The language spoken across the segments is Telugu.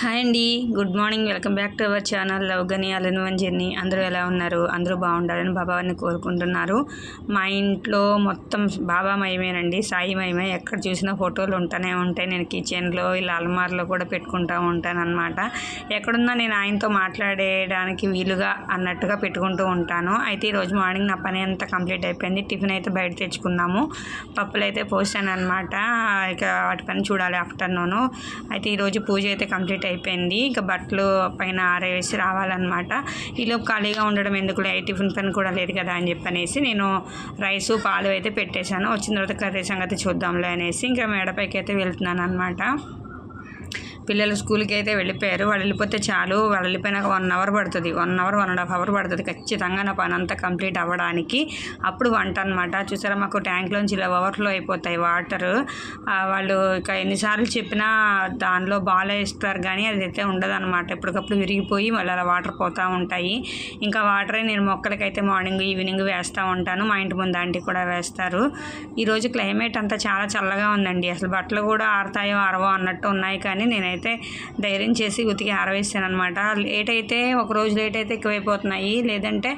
హాయ్ అండి. Good morning. Welcome back to our channel love గని అలన్ వన్ జర్నీ. అందరూ ఎలా ఉన్నారు? అందరూ బాగుండాలని బాబాని కోరుకుంటున్నారు. మా ఇంట్లో మొత్తం బాబా మయమేనండి సాయి మయమే ఎక్కడ చూసినా ఫోటోలు ఉంటూనే ఉంటాయి. నేను కిచెన్లో ఇలా అల్మార్లో కూడా పెట్టుకుంటూ ఉంటాను అనమాట ఎక్కడున్నా నేను ఆయనతో మాట్లాడేయడానికి వీలుగా అన్నట్టుగా పెట్టుకుంటూ ఉంటాను. అయితే ఈరోజు మార్నింగ్ నా పని అంతా కంప్లీట్ అయిపోయింది. టిఫిన్ అయితే బయట తెచ్చుకున్నాము. పప్పులు అయితే పోసాను అనమాట ఇక వాటి పని చూడాలి ఆఫ్టర్నూన్. అయితే ఈరోజు పూజ అయితే కంప్లీట్ అయిపోయింది. ఇక బట్టలు పైన ఆరేసి రావాలన్నమాట. ఈలోపు ఖాళీగా ఉండడం ఎందుకు లే టిఫిన్ పని కూడా లేదు కదా అని చెప్పనేసి నేను రైసు పాలు అయితే పెట్టేశాను. వచ్చిన తర్వాత కర్రీ సంగతి చూద్దాంలే అనేసి ఇంకా మేడపైకి అయితే వెళ్తున్నాను అనమాట పిల్లలు స్కూల్కి అయితే వెళ్ళిపోయారు. వాళ్ళు వెళ్ళిపోతే చాలు. వాళ్ళు వెళ్ళిపోయినాక వన్ అవర్ పడుతుంది. One hour one and half hour పడుతుంది ఖచ్చితంగా నా పని అంతా కంప్లీట్ అవ్వడానికి. అప్పుడు వంట అనమాట చూసారా మాకు ట్యాంక్లోంచి ఇలా ఓవర్ఫ్లో అయిపోతాయి వాటర్. వాళ్ళు ఇక ఎన్నిసార్లు చెప్పినా దానిలో బాగా వేస్తారు కానీ అది అయితే ఉండదు అనమాట ఎప్పటికప్పుడు విరిగిపోయి మళ్ళీ అలా వాటర్ పోతూ ఉంటాయి. ఇంకా వాటరే నేను మొక్కలకైతే మార్నింగ్ ఈవినింగ్ వేస్తూ ఉంటాను. మా ఇంటి ముందు ఆంటీ కూడా వేస్తారు. ఈరోజు క్లైమేట్ అంతా చాలా చల్లగా ఉందండి. అసలు బట్టలు కూడా ఆరుతాయో ఆరవో అన్నట్టు ఉన్నాయి కానీ నేనైతే అయితే ధైర్యం చేసి ఉతికి ఆరవేస్తాను అనమాట లేట్ అయితే ఒక రోజు లేట్ అయితే ఎక్కువైపోతున్నాయి. లేదంటే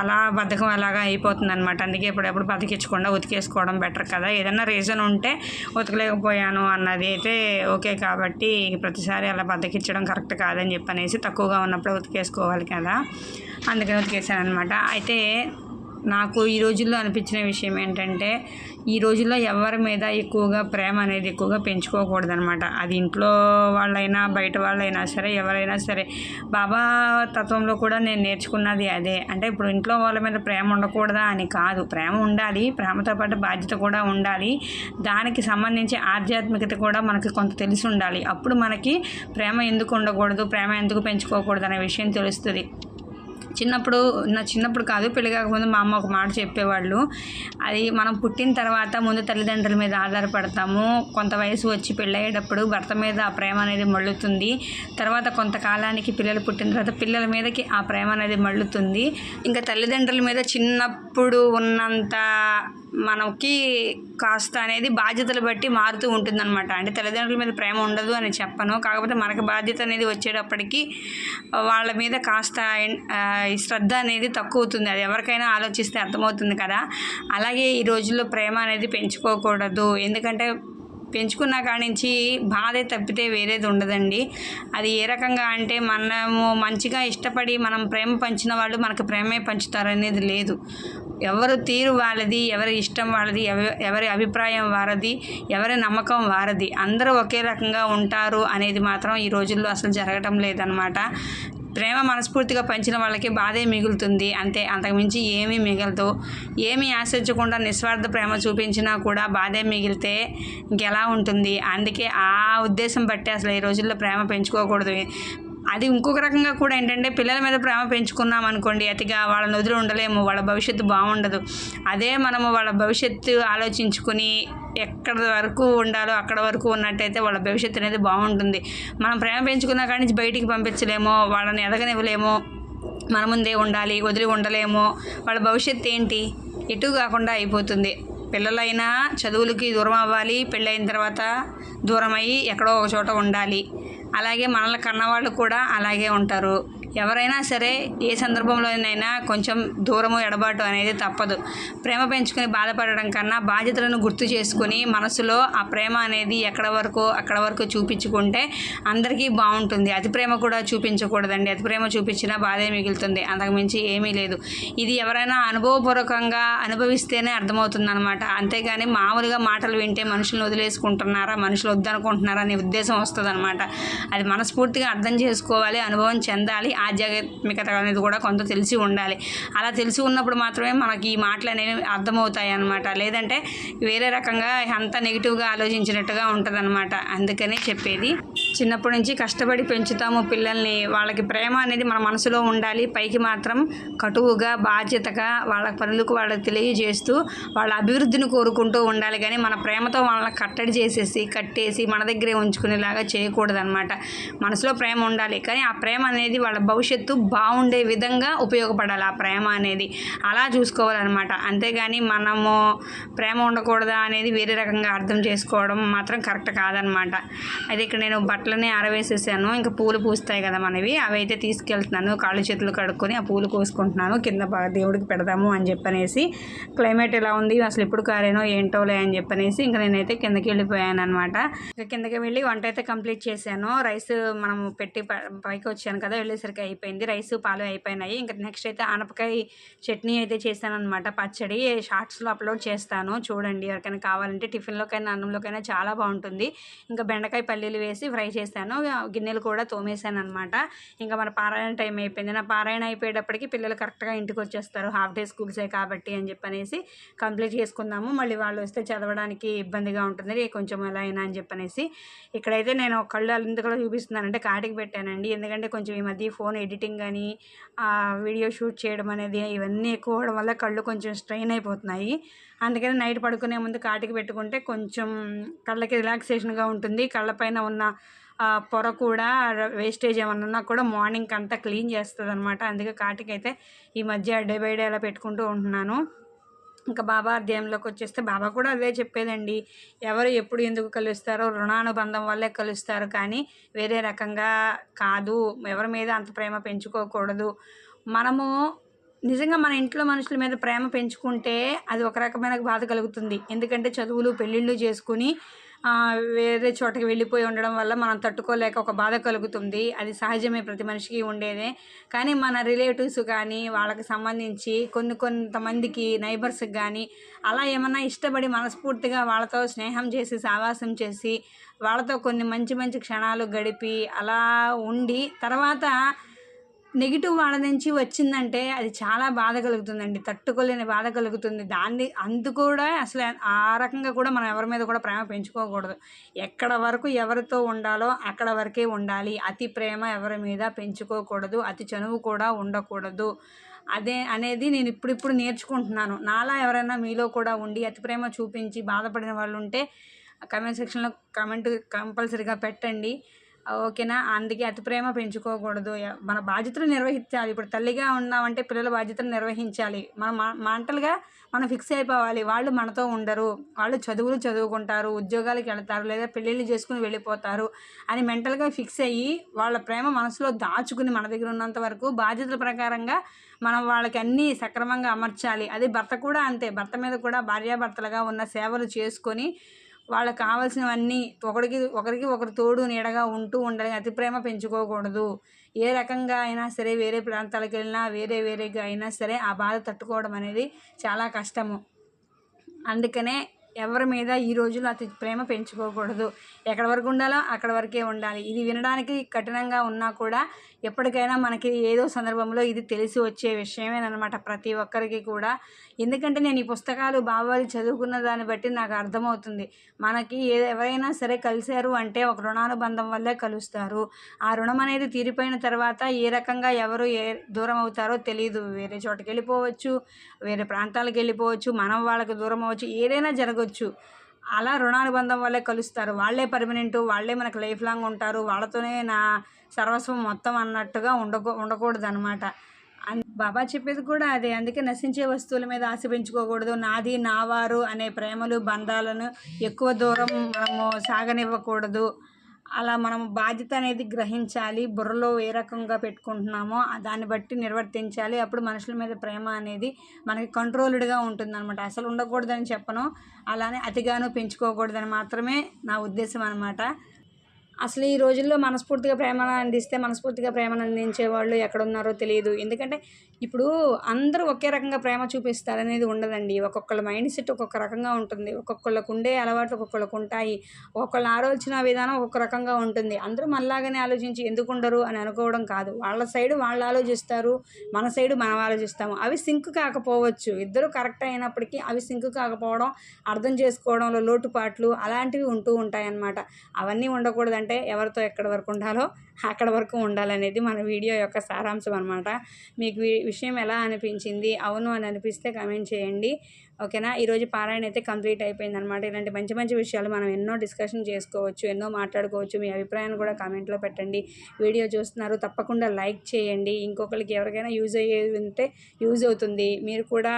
అలా బద్ధకం అలాగా అయిపోతుంది అనమాట అందుకే ఎప్పుడెప్పుడు బతికించకుండా ఉతికేసుకోవడం బెటర్ కదా. ఏదైనా రీజన్ ఉంటే ఉతకలేకపోయాను అన్నది అయితే ఓకే కాబట్టి ప్రతిసారి అలా బద్దకించడం కరెక్ట్ కాదని చెప్పనేసి తక్కువగా ఉన్నప్పుడు ఉతికేసుకోవాలి కదా. అందుకని ఉతికేసాను అనమాట అయితే నాకు ఈ రోజుల్లో అనిపించిన విషయం ఏంటంటే ఈ రోజుల్లో ఎవరి మీద ఎక్కువగా ప్రేమ అనేది ఎక్కువగా పెంచుకోకూడదనమాట అది ఇంట్లో వాళ్ళైనా బయట వాళ్ళైనా సరే ఎవరైనా సరే. బాబా తత్వంలో కూడా నేను నేర్చుకున్నది అదే. అంటే ఇప్పుడు ఇంట్లో వాళ్ళ మీద ప్రేమ ఉండకూడదా అని కాదు. ప్రేమ ఉండాలి ప్రేమతో పాటు బాధ్యత కూడా ఉండాలి. దానికి సంబంధించి ఆధ్యాత్మికత కూడా మనకి కొంత తెలిసి ఉండాలి. అప్పుడు మనకి ప్రేమ ఎందుకు ఉండకూడదు ప్రేమ ఎందుకు పెంచుకోకూడదు అనే విషయం తెలుస్తుంది. చిన్నప్పుడు నా చిన్నప్పుడు కాదు పెళ్ళి కాకముందు మా అమ్మ ఒక మాట చెప్పేవాళ్ళు. అది మనం పుట్టిన తర్వాత ముందు తల్లిదండ్రుల మీద ఆధారపడతాము. కొంత వయసు వచ్చి పెళ్ళయ్యేటప్పుడు భర్త మీద ఆ ప్రేమ అనేది మళ్ళుతుంది. తర్వాత కొంతకాలానికి పిల్లలు పుట్టిన తర్వాత పిల్లల మీదకి ఆ ప్రేమ అనేది మళ్ళుతుంది. ఇంకా తల్లిదండ్రుల మీద చిన్నప్పుడు ఉన్నంత మనకి కాస్త అనేది బాధ్యతలు బట్టి మారుతూ ఉంటుందన్నమాట. అంటే తల్లిదండ్రుల మీద ప్రేమ ఉండదు అని చెప్పను. కాకపోతే మనకు బాధ్యత అనేది వచ్చేటప్పటికి వాళ్ళ మీద కాస్త ఈ శ్రద్ధ అనేది తక్కువ అవుతుంది అది ఎవరికైనా ఆలోచిస్తే అర్థమవుతుంది కదా. అలాగే ఈ రోజుల్లో ప్రేమ అనేది పెంచుకోకూడదు. ఎందుకంటే పెంచుకున్న కాడించి నుంచి బాధే తప్పితే వేరేది ఉండదండి. అది ఏ రకంగా అంటే మనము మంచిగా ఇష్టపడి మనం ప్రేమ పంచిన వాళ్ళు మనకు ప్రేమే పంచుతారు అనేది లేదు. ఎవరు తీరు వాళ్ళది ఎవరి ఇష్టం వాళ్ళది ఎవరి అభిప్రాయం వారది ఎవరి నమ్మకం వారది. అందరూ ఒకే రకంగా ఉంటారు అనేది మాత్రం ఈ రోజుల్లో అసలు జరగటం లేదనమాట ప్రేమ మనస్ఫూర్తిగా పంచిన వాళ్ళకి బాధే మిగులుతుంది. అంతే అంతకుమించి ఏమీ మిగలదు. ఏమీ ఆశించకుండా నిస్వార్థ ప్రేమ చూపించినా కూడా బాధే మిగిలితే ఇంకెలా ఉంటుంది. అందుకే ఆ ఉద్దేశం బట్టి అసలు ఈ రోజుల్లో ప్రేమ పెంచుకోకూడదు. అది ఇంకొక రకంగా కూడా ఏంటంటే పిల్లల మీద ప్రేమ పెంచుకున్నాం అనుకోండి అతిగా వాళ్ళని వదిలి ఉండలేము. వాళ్ళ భవిష్యత్తు బాగుండదు. అదే మనము వాళ్ళ భవిష్యత్తు ఆలోచించుకుని ఎక్కడ వరకు ఉండాలో అక్కడ వరకు ఉన్నట్టయితే వాళ్ళ భవిష్యత్తు అనేది బాగుంటుంది. మనం ప్రేమ పెంచుకున్న కాడి నుంచి బయటికి పంపించలేమో వాళ్ళని ఎదగనివ్వలేమో మన ముందే ఉండాలి వదిలి ఉండలేమో. వాళ్ళ భవిష్యత్తు ఏంటి? ఎటు కాకుండా అయిపోతుంది. పిల్లలైనా చదువులకి దూరం అవ్వాలి పెళ్ళైన తర్వాత దూరం అయ్యి ఎక్కడో ఒక చోట ఉండాలి. అలాగే మనల్ని కన్నవాళ్ళు కూడా అలాగే ఉంటారు. ఎవరైనా సరే ఏ సందర్భంలోనైనా కొంచెం దూరము ఎడబాటు అనేది తప్పదు. ప్రేమ పెంచుకొని బాధపడడం కన్నా బాధ్యతలను గుర్తు చేసుకొని మనసులో ఆ ప్రేమ అనేది ఎక్కడ వరకు అక్కడ వరకు చూపించుకుంటే అందరికీ బాగుంటుంది. అతి ప్రేమ కూడా చూపించకూడదండి. అతి ప్రేమ చూపించినా బాధే మిగులుతుంది. అంతకుమించి ఏమీ లేదు. ఇది ఎవరైనా అనుభవపూర్వకంగా అనుభవిస్తేనే అర్థమవుతుంది అనమాట అంతేగాని మామూలుగా మాటలు వింటే మనుషులను వదిలేసుకుంటున్నారా మనుషులు వద్దనుకుంటున్నారా అనే ఉద్దేశం వస్తుంది అనమాట అది మనస్ఫూర్తిగా అర్థం చేసుకోవాలి అనుభవం చెందాలి ఆధ్యాత్మికత అనేది కూడా కొంత తెలిసి ఉండాలి. అలా తెలిసి ఉన్నప్పుడు మాత్రమే మనకి ఈ మాటలు అనేవి అర్థమవుతాయి అనమాట లేదంటే వేరే రకంగా అంతా నెగిటివ్గా ఆలోచించినట్టుగా ఉంటుంది అందుకనే చెప్పేది. చిన్నప్పటి నుంచి కష్టపడి పెంచుతాము పిల్లల్ని. వాళ్ళకి ప్రేమ అనేది మన మనసులో ఉండాలి. పైకి మాత్రం కటువుగా బాధ్యతగా వాళ్ళ పనులకు వాళ్ళకి తెలియజేస్తూ వాళ్ళ అభివృద్ధిని కోరుకుంటూ ఉండాలి. కానీ మన ప్రేమతో వాళ్ళని కట్టడి చేసేసి కట్టేసి మన దగ్గరే ఉంచుకునేలాగా చేయకూడదనమాట మనసులో ప్రేమ ఉండాలి. కానీ ఆ ప్రేమ అనేది వాళ్ళ భవిష్యత్తు బాగుండే విధంగా ఉపయోగపడాలి. ఆ ప్రేమ అనేది అలా చూసుకోవాలన్నమాట. అంతేగాని మనము ప్రేమ ఉండకూడదా అనేది వేరే రకంగా అర్థం చేసుకోవడం మాత్రం కరెక్ట్ కాదనమాట అయితే ఇక్కడ నేను అట్లనే ఆరవేసేసాను. ఇంకా పూలు పూస్తాయి కదా మనవి. అవి అయితే తీసుకెళ్తున్నాను. కాళ్ళు చేతులు కడుక్కొని ఆ పూలు కోసుకుంటున్నాను. కింద దేవుడికి పెడదాము అని చెప్పనేసి. క్లైమేట్ ఎలా ఉంది? అసలు ఎప్పుడు కారేనో ఏంటోలే అని చెప్పనేసి ఇంకా నేనైతే కిందకి వెళ్ళిపోయాను అనమాట ఇంకా కిందకి వెళ్ళి వంట అయితే కంప్లీట్ చేశాను. రైస్ మనం పెట్టి పైకి వచ్చాను కదా వెళ్ళేసరికి అయిపోయింది. రైస్ పాలు అయిపోయినాయి. ఇంకా నెక్స్ట్ అయితే ఆనపకాయ చట్నీ అయితే చేశాను అనమాట పచ్చడి షార్ట్స్లో అప్లోడ్ చేస్తాను. చూడండి ఎవరికైనా కావాలంటే టిఫిన్లోకైనా అన్నంలోకైనా చాలా బాగుంటుంది. ఇంకా బెండకాయ పల్లీలు వేసి ఫ్రై చేశాను. గిన్నెలు కూడా తోమేశాను అనమాట ఇంకా మన పారాయణ టైం అయిపోయింది. నా పారాయణ అయిపోయేటప్పటికి పిల్లలు కరెక్ట్గా ఇంటికి వచ్చేస్తారు హాఫ్ డే స్కూల్సే కాబట్టి అని చెప్పనేసి కంప్లీట్ చేసుకుందాము. మళ్ళీ వాళ్ళు వస్తే చదవడానికి ఇబ్బందిగా ఉంటుంది. కొంచెం ఎలా అయినా అని చెప్పనేసి ఇక్కడైతే నేను కళ్ళు ఎందుకు చూపిస్తున్నానంటే కాటికి పెట్టానండి. ఎందుకంటే కొంచెం ఈ మధ్య ఫోన్ ఎడిటింగ్ అని వీడియో షూట్ చేయడం అనేది ఇవన్నీ ఎక్కువ వల్ల కళ్ళు కొంచెం స్ట్రెయిన్ అయిపోతున్నాయి. అందుకని నైట్ పడుకునే ముందు కాటికి పెట్టుకుంటే కొంచెం కళ్ళకి రిలాక్సేషన్గా ఉంటుంది. కళ్ళపైన ఉన్న పొర కూడా వేస్టేజ్ ఏమన్నా ఉన్నా కూడా మార్నింగ్ అంతా క్లీన్ చేస్తుంది అనమాట అందుకే కాటికి అయితే ఈ మధ్య డే బై డే అలా పెట్టుకుంటూ ఉంటున్నాను. ఇంకా బాబా అధ్యాయంలోకి వచ్చేస్తే బాబా కూడా అదే చెప్పేదండి. ఎవరు ఎప్పుడు ఎందుకు కలుస్తారో రుణానుబంధం వల్లే కలుస్తారు కానీ వేరే రకంగా కాదు. ఎవరి మీద అంత ప్రేమ పెంచుకోకూడదు. మనము నిజంగా మన ఇంట్లో మనుషుల మీద ప్రేమ పెంచుకుంటే అది ఒక రకమైన బాధ కలుగుతుంది. ఎందుకంటే చదువులు పెళ్ళిళ్ళు చేసుకుని వేరే చోటకి వెళ్ళిపోయి ఉండడం వల్ల మనం తట్టుకోలేక ఒక బాధ కలుగుతుంది. అది సహజమే ప్రతి మనిషికి ఉండేదే. కానీ మన రిలేటివ్స్ కానీ వాళ్ళకి సంబంధించి కొన్ని కొంతమందికి నైబర్స్కి కానీ అలా ఏమన్నా ఇష్టపడి మనస్ఫూర్తిగా వాళ్ళతో స్నేహం చేసి సావాసం చేసి వాళ్ళతో కొన్ని మంచి మంచి క్షణాలు గడిపి అలా ఉండి తర్వాత నెగిటివ్ వాళ్ళ నుంచి వచ్చిందంటే అది చాలా బాధ కలుగుతుందండి. తట్టుకోలేని బాధ కలుగుతుంది. దాన్ని అందు కూడా అసలు ఆ రకంగా కూడా మనం ఎవరి మీద కూడా ప్రేమ పెంచుకోకూడదు. ఎక్కడ వరకు ఎవరితో ఉండాలో అక్కడ వరకే ఉండాలి. అతి ప్రేమ ఎవరి మీద పెంచుకోకూడదు. అతి చనువు కూడా ఉండకూడదు. అదే అనేది నేను ఇప్పుడిప్పుడు నేర్చుకుంటున్నాను. నాలా ఎవరైనా మీలో కూడా ఉండి అతి ప్రేమ చూపించి బాధపడిన వాళ్ళు ఉంటే కమెంట్ సెక్షన్లో కమెంట్ కంపల్సరీగా పెట్టండి. ఓకేనా? అందుకే అతి ప్రేమ పెంచుకోకూడదు. మన బాధ్యతలు నిర్వహించాలి. ఇప్పుడు తల్లిగా ఉన్నామంటే పిల్లల బాధ్యతలు నిర్వహించాలి. మనం మెంటల్గా మనం ఫిక్స్ అయిపోవాలి. వాళ్ళు మనతో ఉండరు. వాళ్ళు చదువులు చదువుకుంటారు ఉద్యోగాలకు వెళ్తారు లేదా పెళ్ళిళ్ళు చేసుకుని వెళ్ళిపోతారు అని మెంటల్గా ఫిక్స్ అయ్యి వాళ్ళ ప్రేమ మనసులో దాచుకుని మన దగ్గర ఉన్నంత వరకు బాధ్యతల ప్రకారంగా మనం వాళ్ళకి అన్నీ సక్రమంగా అమర్చాలి. అది భర్త కూడా అంతే. భర్త మీద కూడా భార్యాభర్తలుగా ఉన్న సేవలు చేసుకొని వాళ్ళకి కావాల్సినవన్నీ ఒకరికి ఒకరికి ఒకరు తోడు నీడగా ఉంటూ ఉండాలి. అతి ప్రేమ పెంచుకోకూడదు. ఏ రకంగా అయినా సరే వేరే ప్రాంతాలకు వెళ్ళినా వేరే వేరేగా అయినా సరే ఆ బాధ తట్టుకోవడం అనేది చాలా కష్టము. అందుకనే ఎవరి మీద ఈ రోజుల్లో అతి ప్రేమ పెంచుకోకూడదు. ఎక్కడి వరకు ఉండాలో అక్కడ వరకే ఉండాలి. ఇది వినడానికి కఠినంగా ఉన్నా కూడా ఎప్పటికైనా మనకి ఏదో సందర్భంలో ఇది తెలిసి వచ్చే విషయమేనమాట ప్రతి ఒక్కరికి కూడా. ఎందుకంటే నేను ఈ పుస్తకాలు బాబాది చదువుకున్న దాన్ని బట్టి నాకు అర్థమవుతుంది. మనకి ఏ ఎవరైనా సరే కలిశారు అంటే ఒక రుణానుబంధం వల్లే కలుస్తారు. ఆ రుణం అనేది తీరిపోయిన తర్వాత ఏ రకంగా ఎవరు ఏ దూరం అవుతారో తెలియదు వేరే చోటకి వెళ్ళిపోవచ్చు వేరే ప్రాంతాలకు వెళ్ళిపోవచ్చు మనం వాళ్ళకి దూరం అవ్వచ్చు ఏదైనా జరగవచ్చు అలా రుణానుబంధం వల్లే కలుస్తారు. వాళ్ళే పర్మనెంట్ వాళ్ళే మనకు లైఫ్ లాంగ్ ఉంటారు. వాళ్ళతోనే నా సర్వస్వం మొత్తం అన్నట్టుగా ఉండకూ ఉండకూడదు అనమాట బాబా చెప్పేది కూడా అదే. అందుకే నశించే వస్తువుల మీద ఆశ పెంచుకోకూడదు. నాది నావారు అనే ప్రేమలు బంధాలను ఎక్కువ దూరం మనము సాగనివ్వకూడదు. అలా మనం బాధ్యత అనేది గ్రహించాలి బుర్రలో ఏ రకంగా పెట్టుకుంటున్నామో దాన్ని బట్టి నిర్వర్తించాలి. అప్పుడు మనుషుల మీద ప్రేమ అనేది మనకి కంట్రోల్డ్గా ఉంటుందన్నమాట. అసలు ఉండకూడదని చెప్పను అలానే అతిగాను పెంచుకోకూడదని మాత్రమే నా ఉద్దేశం అనమాట అసలు ఈ రోజుల్లో మనస్ఫూర్తిగా ప్రేమను అందిస్తే మనస్ఫూర్తిగా ప్రేమను అందించే వాళ్ళు ఎక్కడున్నారో తెలియదు. ఎందుకంటే ఇప్పుడు అందరూ ఒకే రకంగా ప్రేమ చూపిస్తారనేది ఉండదండి. ఒక్కొక్కళ్ళ మైండ్ సెట్ ఒక్కొక్క రకంగా ఉంటుంది. ఒక్కొక్కళ్ళకు ఉండే అలవాట్లు ఒక్కొక్కళ్ళకు ఉంటాయి. ఒక్కొక్కళ్ళ ఆలోచన విధానం ఒక్కొక్క రకంగా ఉంటుంది. అందరూ మనలాగానే ఆలోచించి ఎందుకు ఉండరు అని అనుకోవడం కాదు. వాళ్ళ సైడ్ వాళ్ళు ఆలోచిస్తారు మన సైడు మనం ఆలోచిస్తాము. అవి సింక్ కాకపోవచ్చు. ఇద్దరు కరెక్ట్ అయినప్పటికీ అవి సింక్ కాకపోవడం అర్థం చేసుకోవడంలో లోటుపాట్లు అలాంటివి ఉంటూ ఉంటాయన్నమాట. అవన్నీ ఉండకూడదంటే అంటే ఎవరితో ఎక్కడి వరకు ఉండాలో అక్కడ వరకు ఉండాలనేది మన వీడియో యొక్క సారాంశం అనమాట మీకు విషయం ఎలా అనిపించింది? అవును అని అనిపిస్తే కమెంట్ చేయండి. ఓకేనా? ఈరోజు పారాయణ అయితే కంప్లీట్ అయిపోయింది అనమాట ఇలాంటి మంచి మంచి విషయాలు మనం ఎన్నో డిస్కషన్ చేసుకోవచ్చు ఎన్నో మాట్లాడుకోవచ్చు. మీ అభిప్రాయాన్ని కూడా కామెంట్లో పెట్టండి. వీడియో చూస్తున్నారు తప్పకుండా లైక్ చేయండి. ఇంకొకరికి ఎవరికైనా యూజ్ అయ్యేది ఉంటే యూజ్ అవుతుంది. మీరు కూడా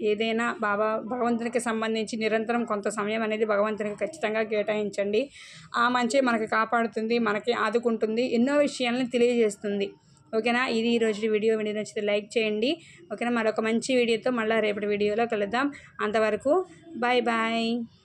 ఏదైనా బాబా భగవంతునికి సంబంధించి నిరంతరం కొంత సమయం అనేది భగవంతునికి ఖచ్చితంగా కేటాయించండి. ఆ మంచి మనకి కాపాడుతుంది మనకి ఆదుకుంటుంది ఎన్నో విషయాలను తెలియజేస్తుంది. ఓకేనా? ఇది ఈరోజు వీడియో. వీడియో నచ్చితే లైక్ చేయండి. ఓకేనా? మరొక మంచి వీడియోతో మళ్ళీ రేపటి వీడియోలో కలుద్దాం. అంతవరకు బాయ్ బాయ్